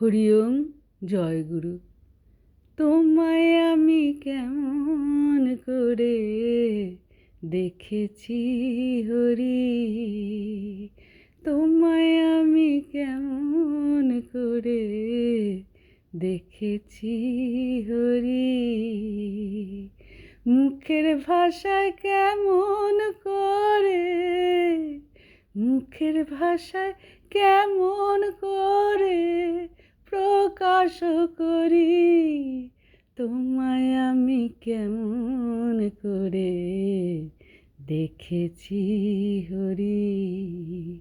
হরি ওম জয় গুরু। তোমায় আমি কেমন করে দেখেছি হরি, তোমায় আমি কেমন করে দেখেছি হরি। মুখের ভাষায় কেমন করে, মুখের ভাষায় কেমন করে প্রকাশ করি তোমায় আমি কেমন করে দেখেছি হরি।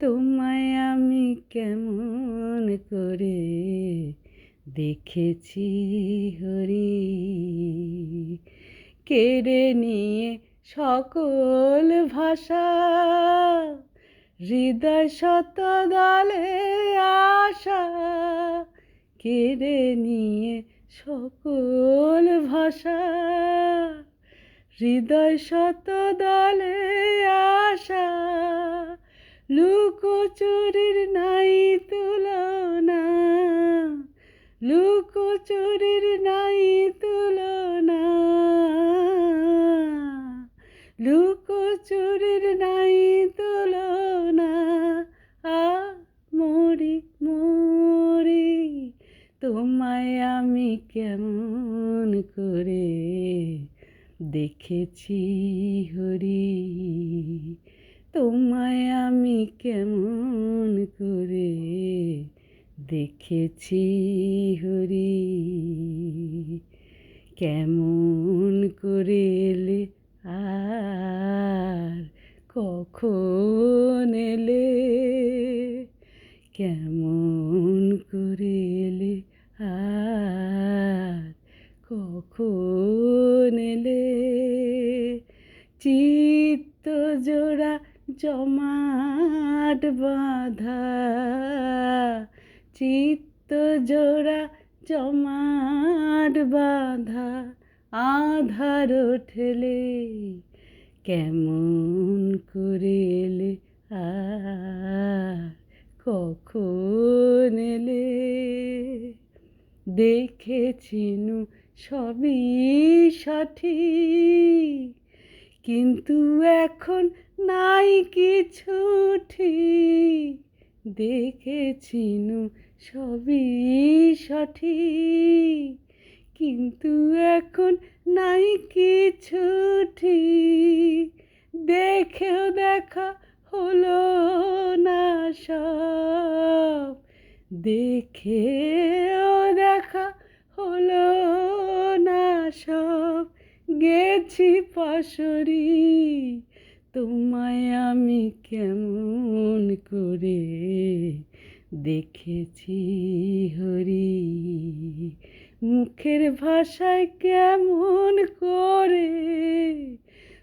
তোমায় আমি কেমন করে দেখেছি হরি। কেড়ে নিয়ে সকল ভাষা হৃদয় শত দলে আশা কেড়ে নিয়ে সকল ভাষা। হৃদয় শত দলে আশা লুকোচুরির নাই তুলনা। লুকোচুরির নাই তুলনা। লুকোচুরির নাই কেমন করে দেখেছি হরি? তোমায় আমি কেমন করে দেখেছি হরি? কেমন করে এলে চিত্ত জোড়া জমাট বাঁধা। চিত্ত জোড়া জমাট বাঁধা, আধার ঠেলে কেমন করে এলে? কখন এলে? দেখেছিনু সবই সঠিক। কিন্তু এখন নাই কিছু ঠিক দেখেছিনু সবই সঠিক। কিন্তু এখন নাই কিছু ঠিক দেখেও দেখা হলো না সব। দেখেও দেখা হলো না সব। গেছি পাশরি, তোমায় আমি কেমন করে দেখেছি হরি? মুখের ভাষায় কেমন করে,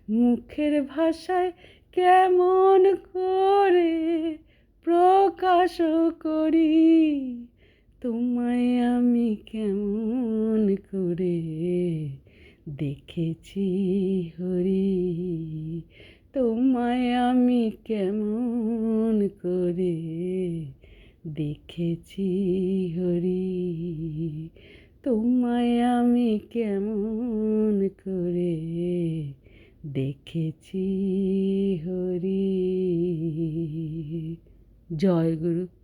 মুখের ভাষায় কেমন করে প্রকাশ করি? তোমায় আমি কেমন করে দেখেছি হরি, তোমায় আমি কেমন করে দেখেছি হরি, তোমায় আমি কেমন করে দেখেছি হরি। জয় গুরু।